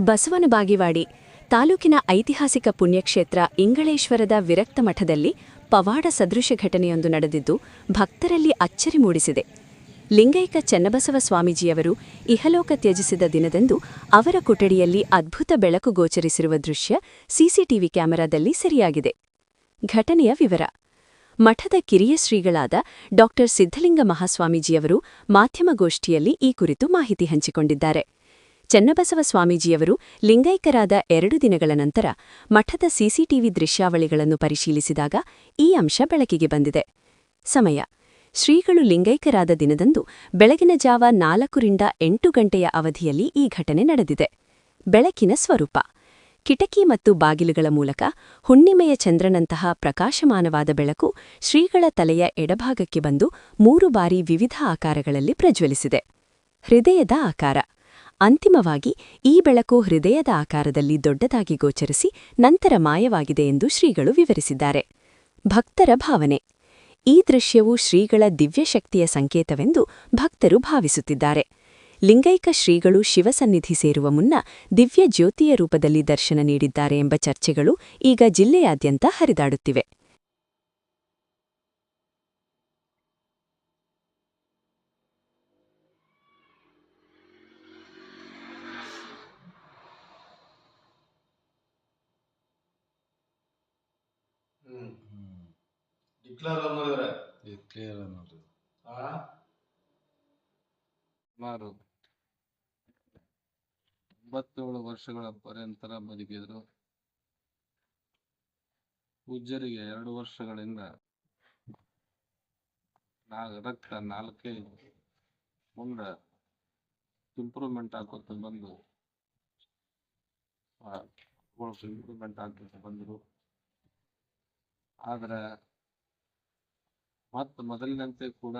ಬಸವನ ಬಾಗಿವಾಡಿ, ತಾಲೂಕಿನ ಐತಿಹಾಸಿಕ ಪುಣ್ಯಕ್ಷೇತ್ರ ಇಂಗಳೇಶ್ವರದ ವಿರಕ್ತ ಮಠದಲ್ಲಿ ಪವಾಡ ಸದೃಶ ಘಟನೆಯೊಂದು ನಡೆದಿದ್ದು, ಭಕ್ತರಲ್ಲಿ ಅಚ್ಚರಿ ಮೂಡಿಸಿದೆ. ಲಿಂಗೈಕ ಚನ್ನಬಸವ ಸ್ವಾಮೀಜಿಯವರು ಇಹಲೋಕ ತ್ಯಜಿಸಿದ ದಿನದಂದು ಅವರ ಕೊಠಡಿಯಲ್ಲಿ ಅದ್ಭುತ ಬೆಳಕು ಗೋಚರಿಸಿರುವ ದೃಶ್ಯ ಸಿಸಿಟಿವಿ ಕ್ಯಾಮೆರಾದಲ್ಲಿ ಸೆರೆಯಾಗಿದೆ. ಘಟನೆಯ ವಿವರ. ಮಠದ ಕಿರಿಯ ಶ್ರೀಗಳಾದ ಡಾ ಸಿದ್ಧಲಿಂಗ ಮಹಾಸ್ವಾಮೀಜಿಯವರು ಮಾಧ್ಯಮಗೋಷ್ಠಿಯಲ್ಲಿ ಈ ಕುರಿತು ಮಾಹಿತಿ ಹಂಚಿಕೊಂಡಿದ್ದಾರೆ. ಚೆನ್ನಬಸವ ಸ್ವಾಮೀಜಿಯವರು ಲಿಂಗೈಕ್ಯರಾದ ಎರಡು ದಿನಗಳ ನಂತರ ಮಠದ ಸಿಸಿಟಿವಿ ದೃಶ್ಯಾವಳಿಗಳನ್ನು ಪರಿಶೀಲಿಸಿದಾಗ ಈ ಅಂಶ ಬೆಳಕಿಗೆ ಬಂದಿದೆ. ಸಮಯ. ಶ್ರೀಗಳು ಲಿಂಗೈಕ್ಯರಾದ ದಿನದಂದು ಬೆಳಗಿನ ಜಾವ ನಾಲ್ಕರಿಂದ ಎಂಟು ಗಂಟೆಯ ಅವಧಿಯಲ್ಲಿ ಈ ಘಟನೆ ನಡೆದಿದೆ. ಬೆಳಕಿನ ಸ್ವರೂಪ. ಕಿಟಕಿ ಮತ್ತು ಬಾಗಿಲುಗಳ ಮೂಲಕ ಹುಣ್ಣಿಮೆಯ ಚಂದ್ರನಂತಹ ಪ್ರಕಾಶಮಾನವಾದ ಬೆಳಕು ಶ್ರೀಗಳ ತಲೆಯ ಎಡಭಾಗಕ್ಕೆ ಬಂದು ಮೂರು ಬಾರಿ ವಿವಿಧ ಆಕಾರಗಳಲ್ಲಿ ಪ್ರಜ್ವಲಿಸಿದೆ. ಹೃದಯದ ಆಕಾರ. ಅಂತಿಮವಾಗಿ ಈ ಬೆಳಕು ಹೃದಯದ ಆಕಾರದಲ್ಲಿ ದೊಡ್ಡದಾಗಿ ಗೋಚರಿಸಿ ನಂತರ ಮಾಯವಾಗಿದೆ ಎಂದು ಶ್ರೀಗಳು ವಿವರಿಸಿದ್ದಾರೆ. ಭಕ್ತರ ಭಾವನೆ. ಈ ದೃಶ್ಯವು ಶ್ರೀಗಳ ದಿವ್ಯಶಕ್ತಿಯ ಸಂಕೇತವೆಂದು ಭಕ್ತರು ಭಾವಿಸುತ್ತಿದ್ದಾರೆ. ಲಿಂಗೈಕ ಶ್ರೀಗಳು ಶಿವಸನ್ನಿಧಿ ಸೇರುವ ಮುನ್ನ ದಿವ್ಯ ಜ್ಯೋತಿಯ ರೂಪದಲ್ಲಿ ದರ್ಶನ ನೀಡಿದ್ದಾರೆ ಎಂಬ ಚರ್ಚೆಗಳು ಈಗ ಜಿಲ್ಲೆಯಾದ್ಯಂತ ಹರಿದಾಡುತ್ತಿವೆ. ಡಿಕ್ಲೇರ್ ಅನ್ನೋದ್ರೆ ಕ್ಲಿಯರ್ ಆ? ಸುಮಾರು ಒಂಬತ್ತೇಳು ವರ್ಷಗಳ ಪರ್ಯಂತರ ಬದುಕಿದ್ರು ಪೂಜ್ಯರಿಗೆ ಎರಡು ವರ್ಷಗಳಿಂದ ನಾ ರಕ್ತ ನಾಲ್ಕೇ ಮುಂದೆ ಇಂಪ್ರೂವ್ಮೆಂಟ್ ಆಕೋತ ಬಂದು ಇಂಪ್ರೂವ್ಮೆಂಟ್ ಆಕೋತ ಬಂದರು. ಆದ್ರೆ ಮತ್ತ ಮೊದಲಿನಂತೆ ಕೂಡ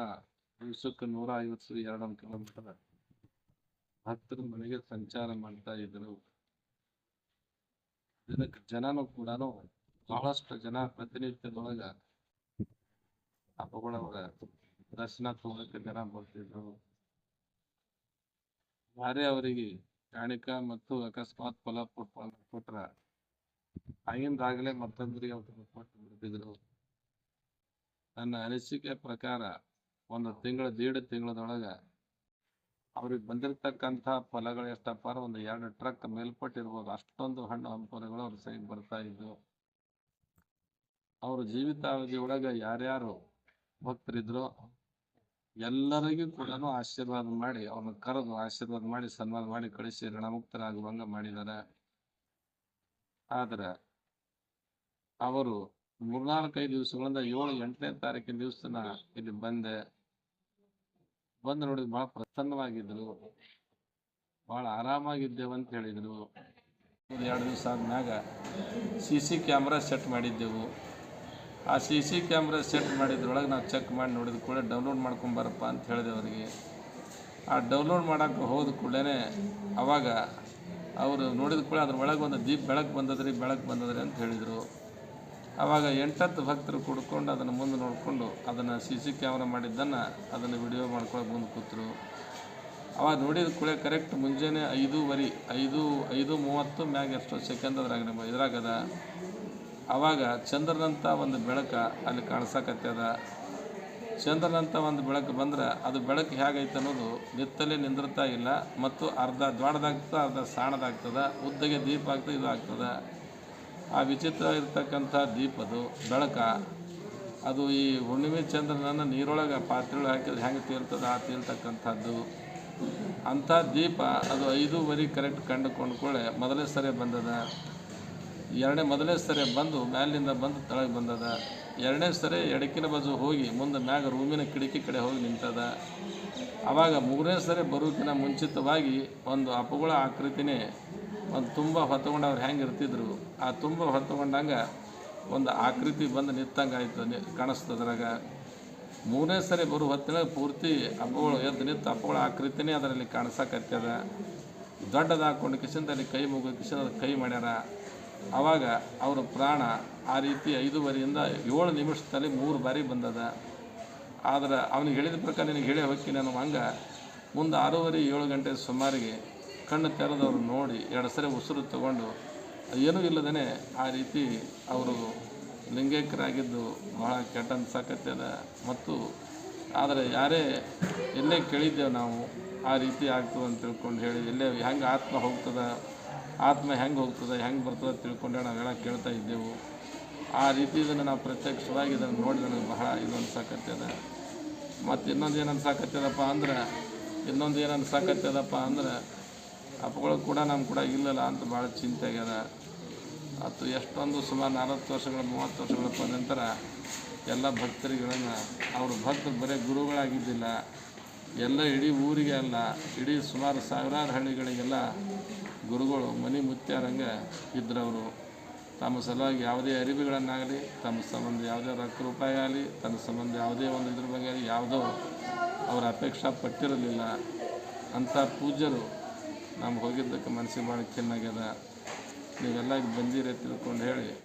ದಿವಸಕ್ಕ ನೂರ ಐವತ್ತು ಎರಡು ಕಿಲೋಮೀಟರ್ ಭಕ್ತರ ಮನೆಗೆ ಸಂಚಾರ ಮಾಡ್ತಾ ಇದ್ರು. ಇದಕ್ಕೆ ಜನನು ಕೂಡ ಬಹಳಷ್ಟು ಜನ ಪ್ರತಿನಿತ್ಯದೊಳಗ ಹಬ್ಬಗಳವರ ದರ್ಶನ ತಗೊಳಕ್ಕೆ ಜನ ಬರ್ತಿದ್ರು. ಯಾರೇ ಅವರಿಗೆ ಕಾಣಿಕ ಮತ್ತು ಅಕಸ್ಮಾತ್ ಫಲ ಕೊಟ್ರ ಆಗಿಂದಾಗಲೇ ಮತ್ತೊಂದರಿಗೆ ಅವ್ರು ಕೊಟ್ಟು ಬಿಡ್ತಿದ್ರು. ನನ್ನ ಅನಿಸಿಕೆ ಪ್ರಕಾರ ಒಂದು ತಿಂಗಳ, ದೀಡ್ ತಿಂಗಳದೊಳಗ ಅವ್ರಿಗೆ ಬಂದಿರತಕ್ಕಂಥ ಫಲಗಳು ಎಷ್ಟಪ್ಪ ಒಂದು ಎರಡು ಟ್ರಕ್ ಮೇಲ್ಪಟ್ಟಿರ್ಬೋದು. ಅಷ್ಟೊಂದು ಹಣ್ಣು ಹಂಪಲುಗಳು ಅವ್ರ ಸೈಡ್ ಬರ್ತಾ ಇದ್ವು. ಅವ್ರ ಜೀವಿತಾವಧಿ ಒಳಗ ಯಾರ್ಯಾರು ಭಕ್ತರಿದ್ರು ಎಲ್ಲರಿಗೂ ಕೂಡ ಆಶೀರ್ವಾದ ಮಾಡಿ ಅವ್ರನ್ನ ಕರೆದು ಆಶೀರ್ವಾದ ಮಾಡಿ ಸನ್ಮಾನ ಮಾಡಿ ಕಳಿಸಿ ಋಣಮುಕ್ತರಾಗುವಂಗ ಮಾಡಿದ್ದಾರೆ ಆದ್ರೆ ಅವರು ಮೂರ್ನಾಲ್ಕೈದು ದಿವಸಗಳಿಂದ ಏಳು ಎಂಟನೇ ತಾರೀಕಿನ ದಿವಸ ನಾ ಇಲ್ಲಿ ಬಂದೆ. ಬಂದು ನೋಡಿದ್ ಬಹಳ ಪ್ರಸನ್ನವಾಗಿದ್ರು ಬಹಳ ಆರಾಮಾಗಿದ್ದೇವೆ ಅಂತ ಹೇಳಿದ್ರು. ಎರಡು ದಿವಸ ಆದ್ಮ್ಯಾಗ ಸಿ ಸಿ ಕ್ಯಾಮ್ರಾ ಸೆಟ್ ಮಾಡಿದ್ದೆವು. ಆ ಸಿ ಸಿ ಕ್ಯಾಮ್ರಾ ಸೆಟ್ ಮಾಡಿದ್ರೊಳಗೆ ನಾವು ಚೆಕ್ ಮಾಡಿ ನೋಡಿದ ಕೂಡ ಡೌನ್ಲೋಡ್ ಮಾಡ್ಕೊಂಬರಪ್ಪ ಅಂತ ಹೇಳಿದೆ ಅವರಿಗೆ. ಆ ಡೌನ್ಲೋಡ್ ಮಾಡೋಕ್ಕೆ ಹೋದ ಕೂಡಲೇ ಅವಾಗ ಅವರು ನೋಡಿದ ಕೂಡ ಅದ್ರ ಒಳಗೆ ಒಂದು ದೀಪ ಬೆಳಕು ಬಂದದ್ರಿ ಬೆಳಕು ಬಂದದ್ರಿ ಅಂತ ಹೇಳಿದರು. ಆವಾಗ ಎಂಟತ್ತು ಭಕ್ತರು ಕುಡ್ಕೊಂಡು ಅದನ್ನು ಮುಂದೆ ನೋಡಿಕೊಂಡು ಅದನ್ನು ಸಿ ಸಿ ಕ್ಯಾಮ್ರಾ ಮಾಡಿದ್ದನ್ನು ಅದನ್ನು ವಿಡಿಯೋ ಮಾಡ್ಕೊಳಕ್ಕೆ ಮುಂದೆ ಕೂತರು. ಅವಾಗ ನೋಡಿದ ಕೂಡ ಕರೆಕ್ಟ್ ಮುಂಜಾನೆ ಐದೂವರೆ, ಐದು ಐದು ಮೂವತ್ತು ಮ್ಯಾಗ ಎಷ್ಟೋ ಸೆಕೆಂಡ್ ಅದ್ರಾಗ ನಮ್ಮ ಇದ್ರಾಗದ. ಆವಾಗ ಚಂದ್ರನಂಥ ಒಂದು ಬೆಳಕ ಅಲ್ಲಿ ಕಾಣಿಸಕತ್ತದ. ಚಂದ್ರನಂಥ ಒಂದು ಬೆಳಕು ಬಂದ್ರೆ ಅದು ಬೆಳಕು ಹೇಗೈತೆ ಅನ್ನೋದು ನಿತ್ತಲೇ ನಿಂದಿರ್ತಾ ಇಲ್ಲ ಮತ್ತು ಅರ್ಧ ದ್ವಾಡದಾಗ್ತದೆ ಅರ್ಧ ಸಾಣದಾಗ್ತದೆ, ಉದ್ದಗೆ ದೀಪ ಆಗ್ತದೆ, ಇದು ಆಗ್ತದೆ. ಆ ವಿಚಿತ್ರ ಇರ್ತಕ್ಕಂಥ ದೀಪದು ಬೆಳಕ. ಅದು ಈ ಹುಣ್ಣಿಮೆ ಚಂದ್ರನನ್ನು ನೀರೊಳಗೆ ಪಾತ್ರೆಗಳು ಹಾಕಿದ್ರೆ ಹೆಂಗೆ ತೀರ್ತದೆ ಆ ತೇಲ್ತಕ್ಕಂಥದ್ದು. ಅಂಥ ದೀಪ ಅದು ಐದೂವರೆ ಕರೆಕ್ಟ್ ಕಂಡುಕೊಂಡು ಮೊದಲೇ ಸರಿ ಬಂದದ. ಎರಡನೇ ಮೊದಲನೇ ಸರಿ ಬಂದು ಮ್ಯಾಲಿಂದ ಬಂದು ತಳಗೆ ಬಂದದ. ಎರಡನೇ ಸರಿ ಎಡಕಿನ ಬಾಜು ಹೋಗಿ ಮುಂದೆ ಮ್ಯಾಗ ರೂಮಿನ ಕಿಡಕಿ ಕಡೆ ಹೋಗಿ ನಿಂತದ. ಆವಾಗ ಮೂರನೇ ಸರಿ ಬರೋಕಿನ ಮುಂಚಿತವಾಗಿ ಒಂದು ಅಪಗಳ ಆಕೃತಿನೇ ಒಂದು ತುಂಬ ಹೊತ್ತುಕೊಂಡು ಅವ್ರು ಹೆಂಗೆ ಇರ್ತಿದ್ರು. ಆ ತುಂಬ ಹೊತ್ತುಕೊಂಡಂಗೆ ಒಂದು ಆಕೃತಿ ಬಂದು ನಿಂತಂಗೆ ಆಯಿತು ನಿ ಕಾಣಿಸ್ತದ್ರಾಗ ಮೂರನೇ ಸರಿ ಬರೋ ಹೊತ್ತಿನಾಗ ಪೂರ್ತಿ ಹಬ್ಬಗಳು ಎದ್ದು ನಿಂತು ಹಬ್ಬಗಳ ಆಕೃತಿನೇ ಅದರಲ್ಲಿ ಕಾಣಿಸಕತ್ತದ. ದೊಡ್ಡದಾಕೊಂಡು ಕಿಶನ್ದಲ್ಲಿ ಕೈ ಮುಗಿದ ಕಿಶನ್ ಅದು ಕೈ ಮಾಡ್ಯಾರ. ಆವಾಗ ಅವರ ಪ್ರಾಣ ಆ ರೀತಿ ಐದೂವರೆಯಿಂದ ಏಳು ನಿಮಿಷದಲ್ಲಿ ಮೂರು ಬಾರಿ ಬಂದದ. ಆದ್ರೆ ಅವನಿಗೆ ಹೇಳಿದ ಪ್ರಕಾರ ನಿನಗೆ ಹೇಳಿ ಹೋಗ್ತೀನಿ ಅನ್ನೋ ಹಂಗ ಮುಂದೆ ಆರೂವರೆ, ಏಳು ಗಂಟೆ ಸುಮಾರಿಗೆ ಕಣ್ಣು ತೆರೆದವ್ರು ನೋಡಿ ಎರಡು ಸರಿ ಉಸಿರು ತಗೊಂಡು, ಏನೂ ಇಲ್ಲದೇ ಆ ರೀತಿ ಅವರು ಲಿಂಗೈಕ್ಯರಾಗಿದ್ದು ಬಹಳ ಕೆಟ್ಟ ಅನ್ಸಕತ್ತದ ಮತ್ತು ಆದರೆ ಯಾರೇ ಎಲ್ಲೇ ಕೇಳಿದ್ದೇವೆ ನಾವು, ಆ ರೀತಿ ಆಗ್ತದೆ ಅಂತ ತಿಳ್ಕೊಂಡು ಹೇಳಿ, ಎಲ್ಲೇ ಹೆಂಗೆ ಆತ್ಮ ಹೋಗ್ತದೆ. ಆತ್ಮ ಹೆಂಗೆ ಹೋಗ್ತದೆ, ಹೆಂಗೆ ಬರ್ತದೆ ತಿಳ್ಕೊಂಡೆ ನಾವೆಲ್ಲ ಕೇಳ್ತಾ ಇದ್ದೆವು. ಆ ರೀತಿ ಇದನ್ನು ನಾವು ಪ್ರತ್ಯಕ್ಷವಾಗಿ ಇದನ್ನು ನೋಡಿ ನನಗೆ ಬಹಳ ಇದು ಅನ್ಸಕತ್ತದ ಮತ್ತು ಇನ್ನೊಂದು ಏನು ಅನ್ಸಾಕತ್ತದಪ್ಪ ಅಂದ್ರೆ, ಇನ್ನೊಂದು ಏನು ಅನ್ಸಾಕತ್ತದಪ್ಪ ಅಂದ್ರೆ, ಅಪ್ಪಗಳು ಕೂಡ ನಮ್ಮ ಕೂಡ ಇಲ್ಲಲ್ಲ ಅಂತ ಭಾಳ ಚಿಂತೆ ಆಗ್ಯದ ಅದು ಎಷ್ಟೊಂದು ಸುಮಾರು ನಲವತ್ತು ವರ್ಷಗಳ, ಮೂವತ್ತು ವರ್ಷಗಳ ನಂತರ ಎಲ್ಲ ಭಕ್ತರಿಗಳನ್ನು ಅವರು ಭಕ್ತರು ಬರೀ ಗುರುಗಳಾಗಿದ್ದಿಲ್ಲ. ಎಲ್ಲ ಇಡೀ ಊರಿಗೆ ಅಲ್ಲ ಇಡೀ ಸುಮಾರು ಸಾವಿರಾರು ಹಳ್ಳಿಗಳಿಗೆಲ್ಲ ಗುರುಗಳು ಮನಿ ಮುತ್ಯಾರಂಗೆ ಇದ್ರವರು ತಮ್ಮ ಸಲುವಾಗಿ ಯಾವುದೇ ಅರಿವಿಗಳನ್ನಾಗಲಿ, ತಮ್ಮ ಸಂಬಂಧ ಯಾವುದೇ ರೊಕ್ಕ ರೂಪಾಯಿ ಆಗಲಿ, ತನ್ನ ಸಂಬಂಧ ಯಾವುದೇ ಒಂದು ಇದ್ರ ಬಗ್ಗೆ ಆಗಲಿ ಯಾವುದೋ ಅವರ ಅಪೇಕ್ಷೆ ಪಟ್ಟಿರಲಿಲ್ಲ. ಅಂಥ ಪೂಜ್ಯರು ನಮ್ಗೆ ಹೋಗಿದ್ದಕ್ಕೆ ಮನಸ್ಸಿಗೆ ಭಾಳ ಖಿನ್ನಾಗ್ಯದ. ನೀವೆಲ್ಲ ಬಂದಿರಿ ತಿಳ್ಕೊಂಡು ಹೇಳಿ.